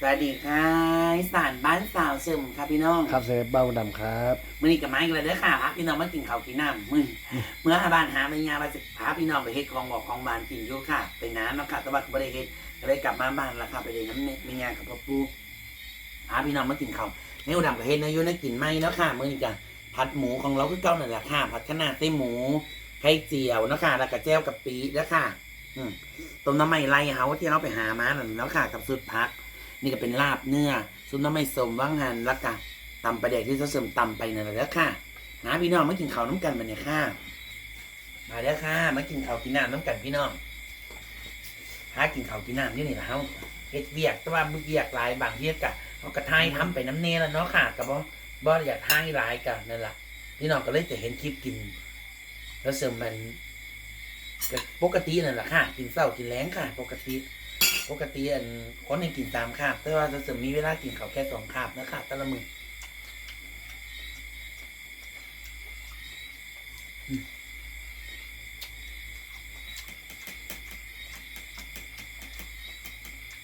สวัสดีค่ะอีสานบ้านสาวซึมค่ะพี่น้องครับเซฟเบ้าดำครับมื่อนี้กับไม้กันเลยเด้อค่ะพาพี่น้องมากินข้าวกินน้ำมื้อเมื่อบ้านหาไม่ยามาสิพาพี่น้องไปเฮ็ดของบอกของบ้านกินอยู่ค่ะ ไปน้ำเนาะค่ะแต่ว่าก็บ่ได้เฮ็ดก็เลยกลับมาบ้านแล้วค่ะไปเลยน้ำเนไม่ยากับพ่อปู่พาพี่น้องมากินข้าวแนวดำกับเฮ็ดเนาะอยู่ในกินไม่เนาะค่ะมื้อนี้จ้ะผัดหมูของเราคือเก่านั่นแหละค่ะผัดคะน้าไส้หมูไข่เจียวเนาะค่ะแล้วก็แจ่วกับปีเนาะค่ะอืมต้มน้ำไม่ไรเฮาที่เราไปหามานั่นแล้วค่ะกับสุดพัก นี่ก็เป็นลาบเนื้อซุปน้ำไม่สมว่างงานล้วก็ตำประเด็กที่เขาเสริมตำไปนั่นแหละเด้อค่ะหาพี่น้องมากินข้าวน้ำกันมาเนี่ยค่ะ มาเด้อค่ะ มากินข้าวกินน้ำน้ำกันพี่น้องหากินข้าวกินน้ำนี่นี่ละเฮาเฮ็ดเวียกแต่ว่าเวียกหลายบางเฮ็ดกะเขากระทายทำไปน้ำเนแล้วเนาะค่ะกับบ่บ่อยากทายหลายกันนั่นแหละพี่น้องก็เลยจะเห็นคลิปกิน แล้วเสริมมันปกตินั่นแหละค่ะ กินเช้ากินแล้งค่ะ ปกติ ปกติอันคนให้กินตามคาบแต่ว่าจะสมีเวลากินเขาแค่สองคาบนะคะแต่ละมืออืม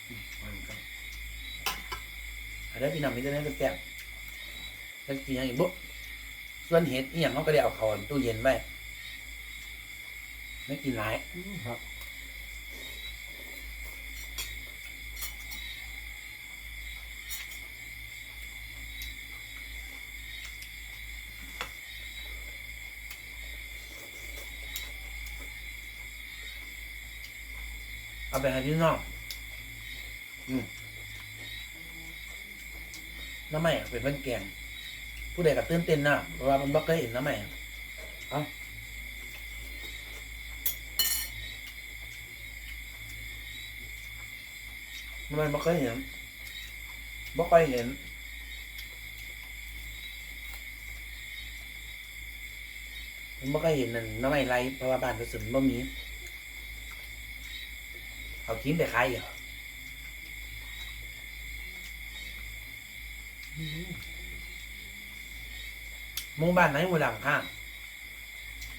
อืมวพี่น้องมีแต่นั้นก็แซ่บแล้วกินอย่างอีกบุ๊ส่วนเห็ดอีหยังเขาก็ได้เอาเขาตู้เย็นไว้ไม่กินหลายครับ ไปให้พี่น้องอืมน้ำใหม่อะเป็นเพื่อนแกงผู้ใดกับตื่นเต้นนะเพราะว่ามันบ่เคยเห็นน้ำใหม่อะเอามันบ่เคยเห็นบ่ค่อยเห็นมันบ่เคยเห็นนั่นน้ำใหม่ไรเพราะว่าบ้านกระสุนบ่มี เอาทิ้งไปขายอีกหมู่บ้านไหนหมู่หลังข้าง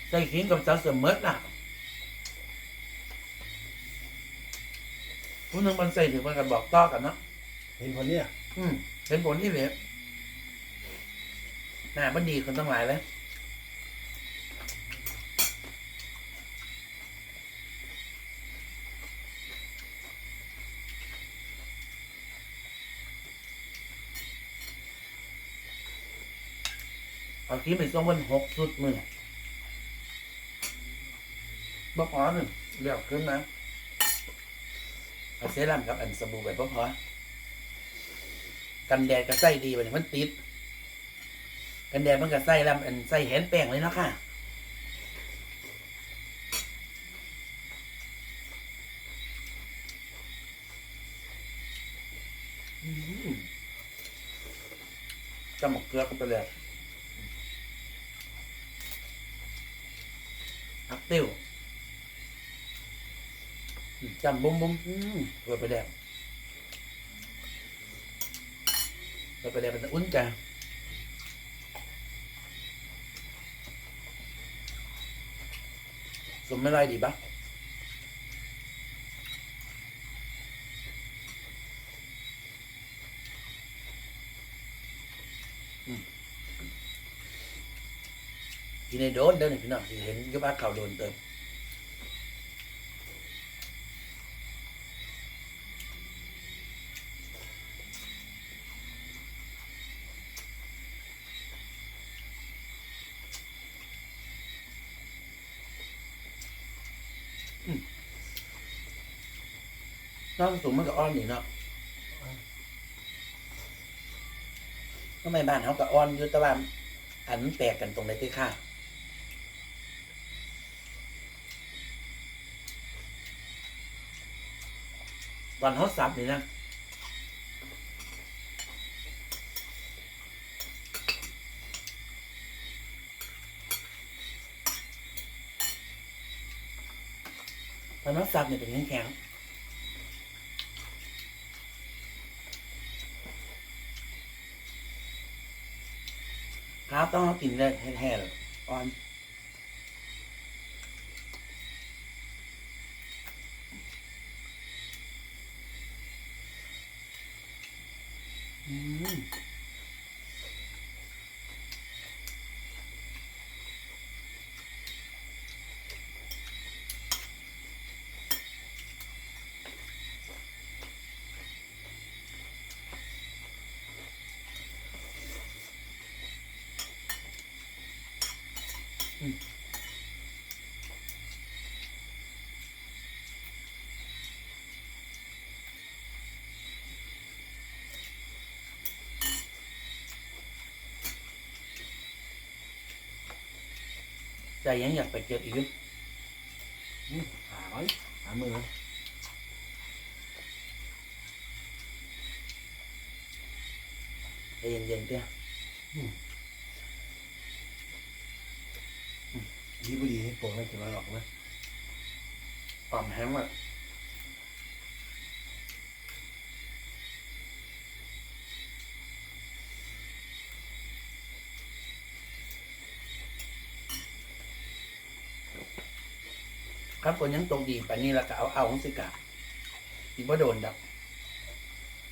ใส่ขิงกับเจ้าเสมอน่ะผู้หนึงมันใส่ถึงมันกันบอกต่อกันเนาะเห็นคนเนี้ยอืมเห็นผลที่เหลือหน้ามันดีคนต้องหลายแล้ว เอาคิดไปส่งวันหกสุดมือบ่พอหนึ่งเรียกขึ้นนะเอาเซรั่มกับอันสบู่ไปบ่พอกันแดดก็ใส่ดีไปเนี่ยมันติด กันแดดมันก็ใส่ล้วอันใส่แหนแป้งเลยเนาะค่ะอืมจำหมกเกลือก็ไปเลย อัก ติ้วจำบุ้มบุ้มเพื่อไปแดกเพื่อไปแดกเป็นตะอุ่นจ้ะสมไม่ไรดีปะ กินในโดนเดินพี่น้องสิเห็นอยุบอาเขาโดนเติมน้องสูงมันก็อ้อนนี่เนาะทำไมบ้านเขาก็อ้อนอยู่แต่ว่าอันมันแตกกันตรงไหนที่ค่า ตอนเขาสับนี่นะตอนเขาสับเนี่ยเป็นแข็งครับต้องกินได้แท้งๆเลยอ่อน อืม ใจยังอยากไปเก็บอีกอยู่หาร้อยหามือใจเย็นๆเตี้ยดีบุดีให้โปร่งให้ถึงเราออกนะปอมแฮมอะ ครับฝนยังตกดีปานนี้แล้วก็เอาเอาของสิกะอีกว่าโดนดับ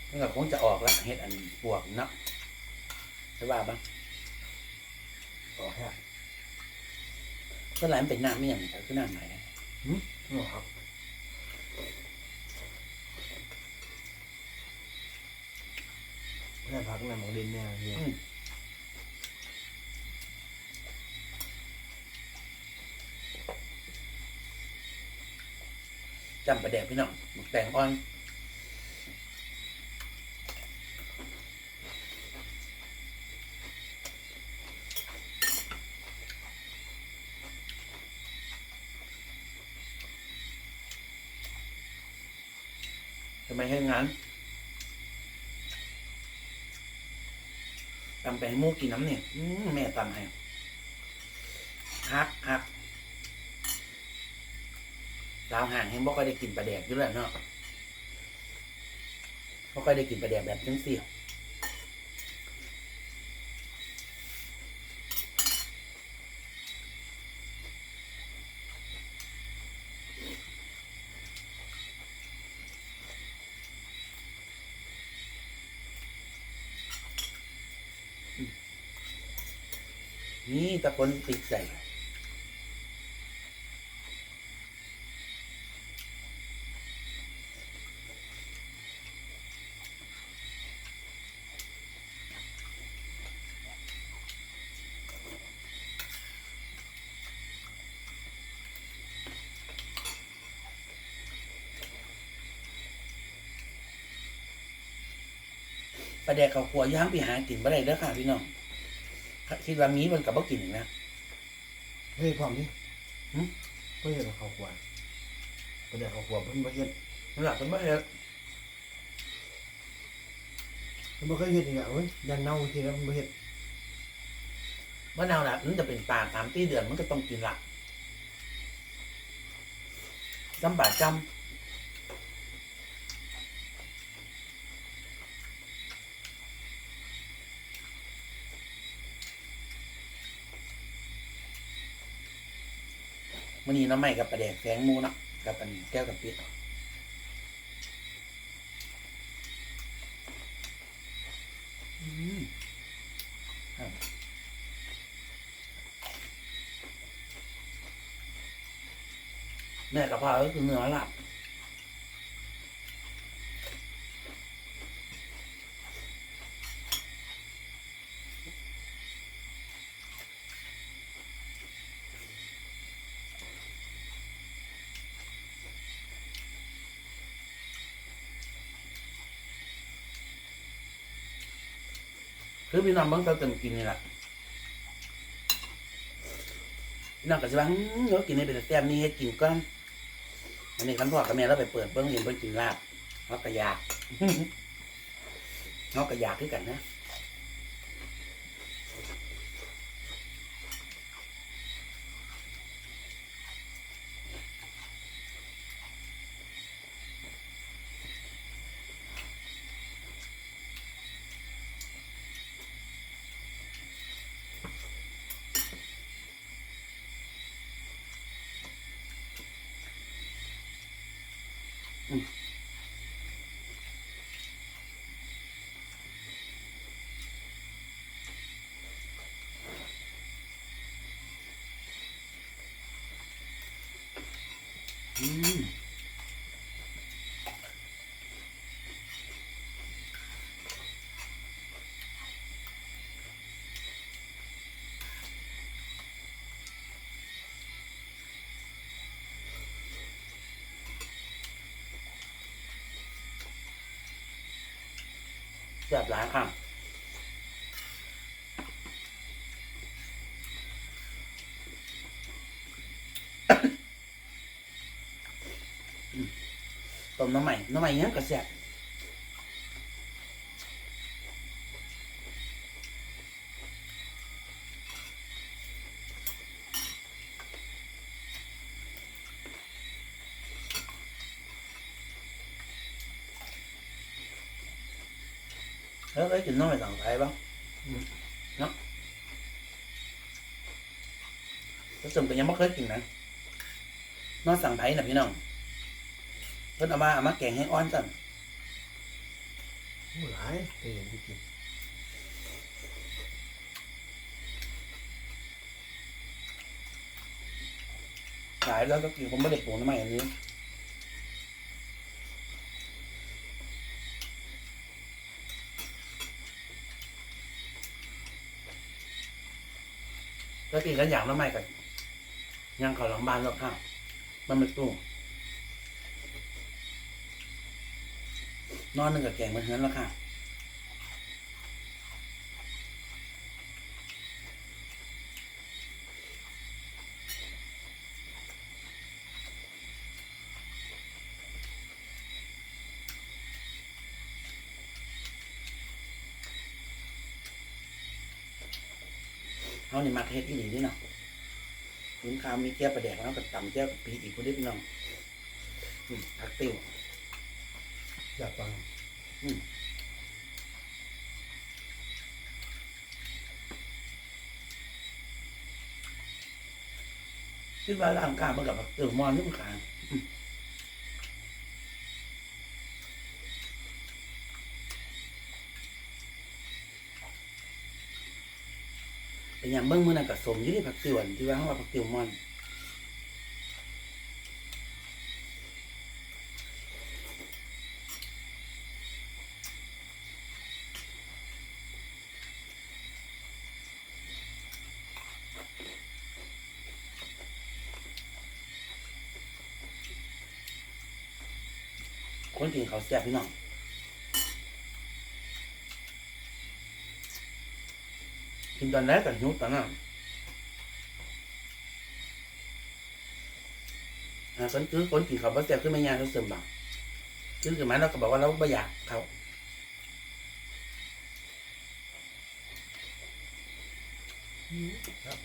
มันก็คงจะออกแล้วเฮ็ดอันปวกเนาะใช่ว่าบ้างต่อแค่ก็หลายมันเป็นน้ำไม่อย่างไรก็น้ำไหนนี่ครับแค่พักนำของเด่นเนี่ยเนี่ย จำประเดี๋ยวพี่น้องหมึกแตงอ่อนทำไมให้งานตำไปให้มูกินน้ำเนี่ยแม่ตำให้ฮักฮัก ดาวห่างเห็นบ่ค่อยได้กินปลาแดกอยู่แล้วเนาะบ่ค่อยได้กินปลาแดกแบบจังซี่นี่ตะคนติดใจ ปลาแดกเขาขัวย่างไปหากินบ่ได้เด้อค่ะพี่น้องคิดว่ามีมันกับบ่กินอีกนะเฮ้ยพร้อมนี่หึเพื่อนเขาขวานประเดี๋ยวเขาขวานเพิ่นมาเฮ็ดมันหลับมันบ่เฮ็ดเพิ่นบ่เคยเฮ็ดอีกอะเว้ยยันเน่าทีแล้วเพิ่นบ่เฮ็ดมะนาวล่ะมันจะเป็นปลาตามที่เดือนมันก็ต้องกินละจำบาดจำันนี้น้ำใหม่กับประแดกแสงมูนะกับปันแก้วกับปิดแม่กับพ่อก็คือเนื้อหลับ คือพี่น้องเบิ่งเขาเต็มกินนี่แหละพี่น้องก็จะว่าอื้อเรากินให้เป็นแต่แซ่บนี่ให้กินก่อนอันนี้คันพ่อกับแม่เราไปเปิดเบิ้งเห็นเพิ่นกินลาบเขากระยากเขากระยากคือกันนะ Thanks. แซ่บหลายค่ะอืมต้มน้ำใหม่น้ำใหม่ยังกระแซ่บ แล้วได้กินน้ำใหม่ต่างไทยบ้างเนาะผสมกันยังไม่เคยกินนะนอกสั่งไทยนะพี่น้องเพิ่นเอามาเอามาแกงให้อ้อนสั่นโอ้หลายเคยเห็นที่กินขายแล้วก็กินผมไม่ได้ปลูกน้ำมันอันนี้ แล้วกินกันอย่างน้ำมันกันย่างเขาหลังบ้านแล้วค่ะมันไม่ตู้นอนหนึ่งกับแกงมันเฮือนแล้วค่ะ เขานี่มาเทศอีหลีนี่เนาะถึงข้าวมีแก้วประแดกแล้วก็ตำแก้วกับปีอีกคนได้พี่น้องอืมผักติ้วอยากฟังคิดว่าร่างกายมันกับผักติ้วมอนนี่มันขาง อย่างเบิ้งมือนั่นกับสมยี่ที่ผักติวนที่ว่าเขาว่าผักติวมอนคนกินเขาแซ่บพี่น้อง กิน ตอนแรกกับหิวตอนนั้นอ่าคนคือคนกินเขาวบ่แซ่บขึ้นไม่ยากเขาเสริมบังคือถึงแม้เราก็บอกว่าเราไม่อยากเขาครับ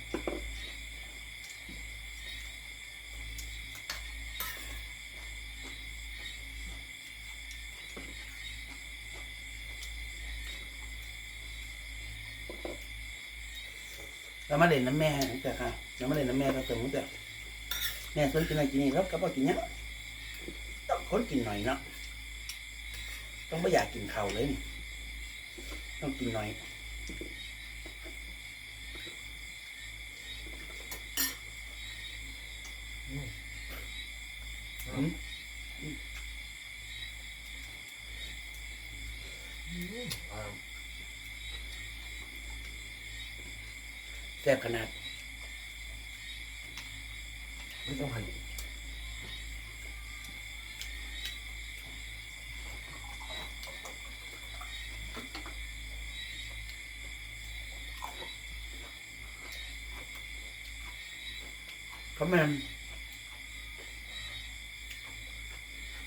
เรามาเล่นน้ำแม่ตั้งแต่ค่ะเรามาเล่นน้ำแม่เราเสริมตั้งแต่แม่สนกินอะไรกินนี่แล้วก็บอกกินเนี้ยต้องคนกินหน่อยเนาะต้องไม่อยากกินเขาเลยนี่ต้องกินหน่อยอืม อ่า แซ่บขนาดไม่ต้องหั่นเขาแม่น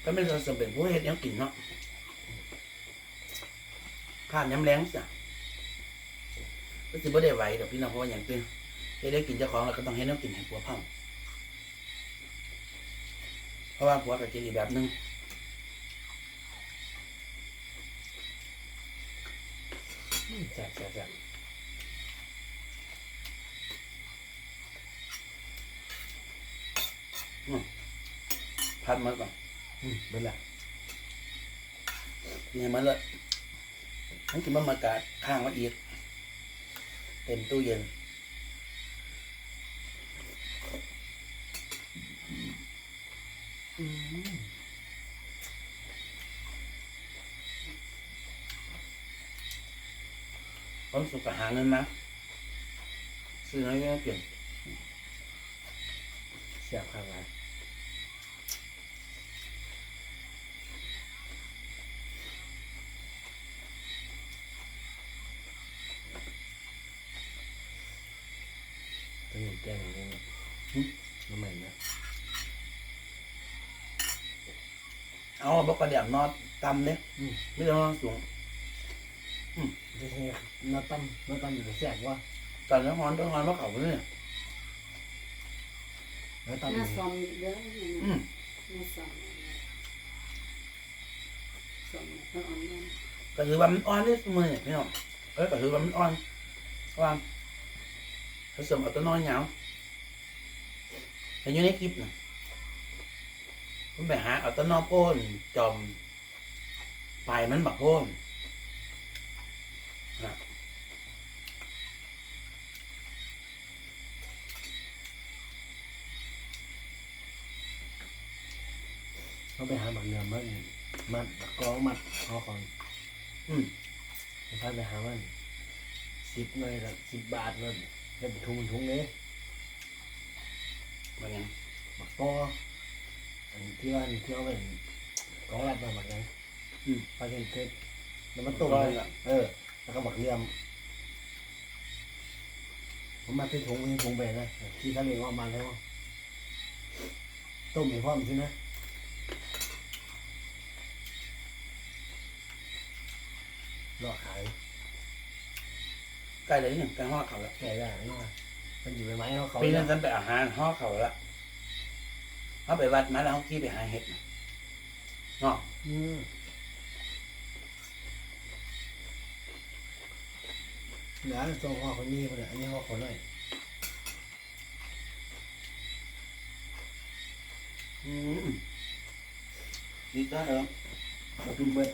ก็ไม่เราสมเป็นผู้เฮ็ดแนวกินเนาะข้ามย้ำแรงจ้ะ ก็สิบ่ได้ไหวดอกพี่น้องเพราะว่าอย่างเป็นเฮ็ดได้กินเจ้าของเราก็ต้องเฮ็ดแนวกินให้ผัวเพังเพราะว่าผัวก็กินอีกแบบหนึงอืมแซ่บแซ่บแซ่บพัดมันก่อนอืมเป็นไรนี่มันเลยทั้งกินมันมากาดข้างมาอีก เต็มตู้เย็น อืมความสุขก็หาเงินมาซื้อน้อยก็เปลี่ยนแซ่บข้าง แกงอย่างนี้นะน้ำใหม่นะเอาบอกกระเดียมนอดตำเนี่ยอืมไม่ต้องนอนสูงจะใช้น้ำตั้มน้ำตั้มอยู่แสบว่าตอนนี้นอนต้องนอนเพราะเขาเนี่ยน้ำตั้มหน้าซอมเยอะอืมหน้าซอมซอมเพื่ออ่อนนอนก็ถือว่ามันอ่อนที่สุดเลยพี่น้องเอ้ยก็ถือว่ามันอ่อนว่าผ สมเอาตัวน้อยเหงาแต่อยู่ในคลิปนะผมไปหาเอาตัวน้อยโพ่นจอมปลายมันบักโพ่นเขาไปหาบักเรือมันมัดบักกองมัดคอของอืมพาไปหามันสิบหน่อยละสิบบาทเลย ได้เป็นทุงเป็นทุงเลยว่าไงบักปออันที่ว่าที่เอาไปกองรัดมาบักยังปลาเค็มเค็มแล้วมันต้มเลยเออ แล้วก็บักเรียม ผมมาที่ถุงที่ถุงไปนะที่ทะเลว่ามันแล้วต้มให้พร้อมใช่ไหมรอขายใกล้เลยนี่ใกล้ห่อเขาแล้วแก่ได้นี่ว่ามันอยู่ในไม้เขาเขาปีนั้นฉันไปอาหารห่อเขาแล้วเขาไปวัดมาแล้วเขาขี่ไปหาเห็ดเนาะอืมเหลือตรงห่อคนนี้คนเดียวอันนี้ห่อคนหน่อยอืมดีจ้าเหรอมาตุ้มเบิด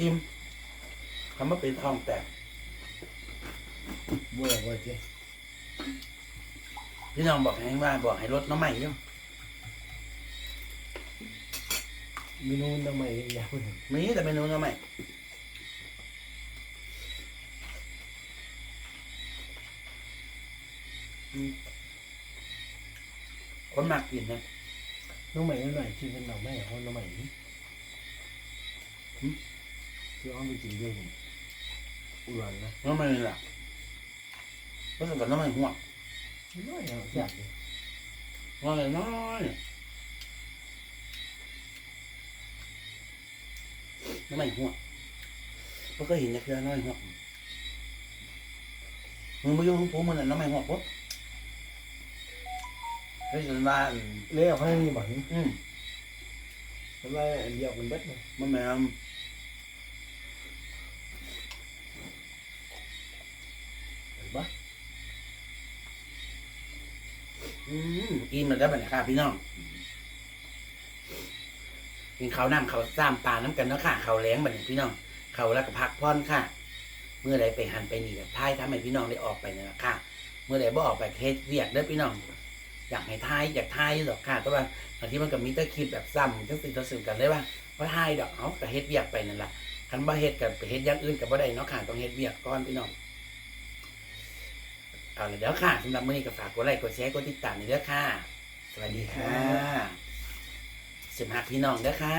อิ่มคำว่าเป็นทองแตก บัวบัวเจ๊พี่น้องบอกให้ว่าบอกให้ลดน้ำใหม่อยู่เมนูทำไมอยากพูดถึงมีแต่เมนูน้ำใหม่อืมคนมากกินนะน้องใหม่หน่อยที่เป็นหน่อไม้ของน้องใหม่นี่คืออ้อมไปกินด้วยนี่อุรันนะน้ำใหม่นี่แหละ ผสมกับน้ำใหม่ห่วงน้อยเอาแซ่บเลยน้อยน้อยน้ำใหม่ห่วงเพราะก็เห็นเนี่ยคือน้ำใหม่ห่วงมึงไปยุ่งผมมันน่ะน้ำใหม่ห่วงปุ๊บเฮ้ยฉันว่าอืมเลี้ยวข้างนี้บ่นี่อืมแต่ว่าอันเดียวกันเบิดเลยมันแม่น เห็นปะ อืมอิ่มแล้วได้บรรยากาศพี่น้องกินข้าวน้ำข้าวซ้ำปลาน้ำกันเนาะค่ะข้าวแล้งบัดนี้พี่น้องข้าวแล้วก็พักผ่อนค่ะ เมื่อใดไปหันไปนี่กับท้ายทำให้พี่น้องได้ออกไปเนี่แหละค่ะ เมื่อใดบ่ออกไปเฮ็ดเวียกเด้อพี่น้อง อยากให้ทายอยากทายอยู่ดอกค่ะแต่ว่าบางทีมันก็มีแต่คลิปแบบซ้ำจังสิจังสิกันเลยว่าว่าทายดอกเอาก็เฮ็ดเวียกไปนั่นแหละคันบ่เฮ็ดกับไปเฮ็ดอย่างอื่นกับบ่ได้เนาะค่ะต้องเฮ็ดเวียกก่อนพี่น้อง เอาละเดี๋ยวค่ะสำหรับมื้อนี้ก็ฝากกดไลค์กดแชร์กดติดตามนี่เด้อค่ะ สวัสดีค่ะสมหักพี่น้องเด้อค่ะ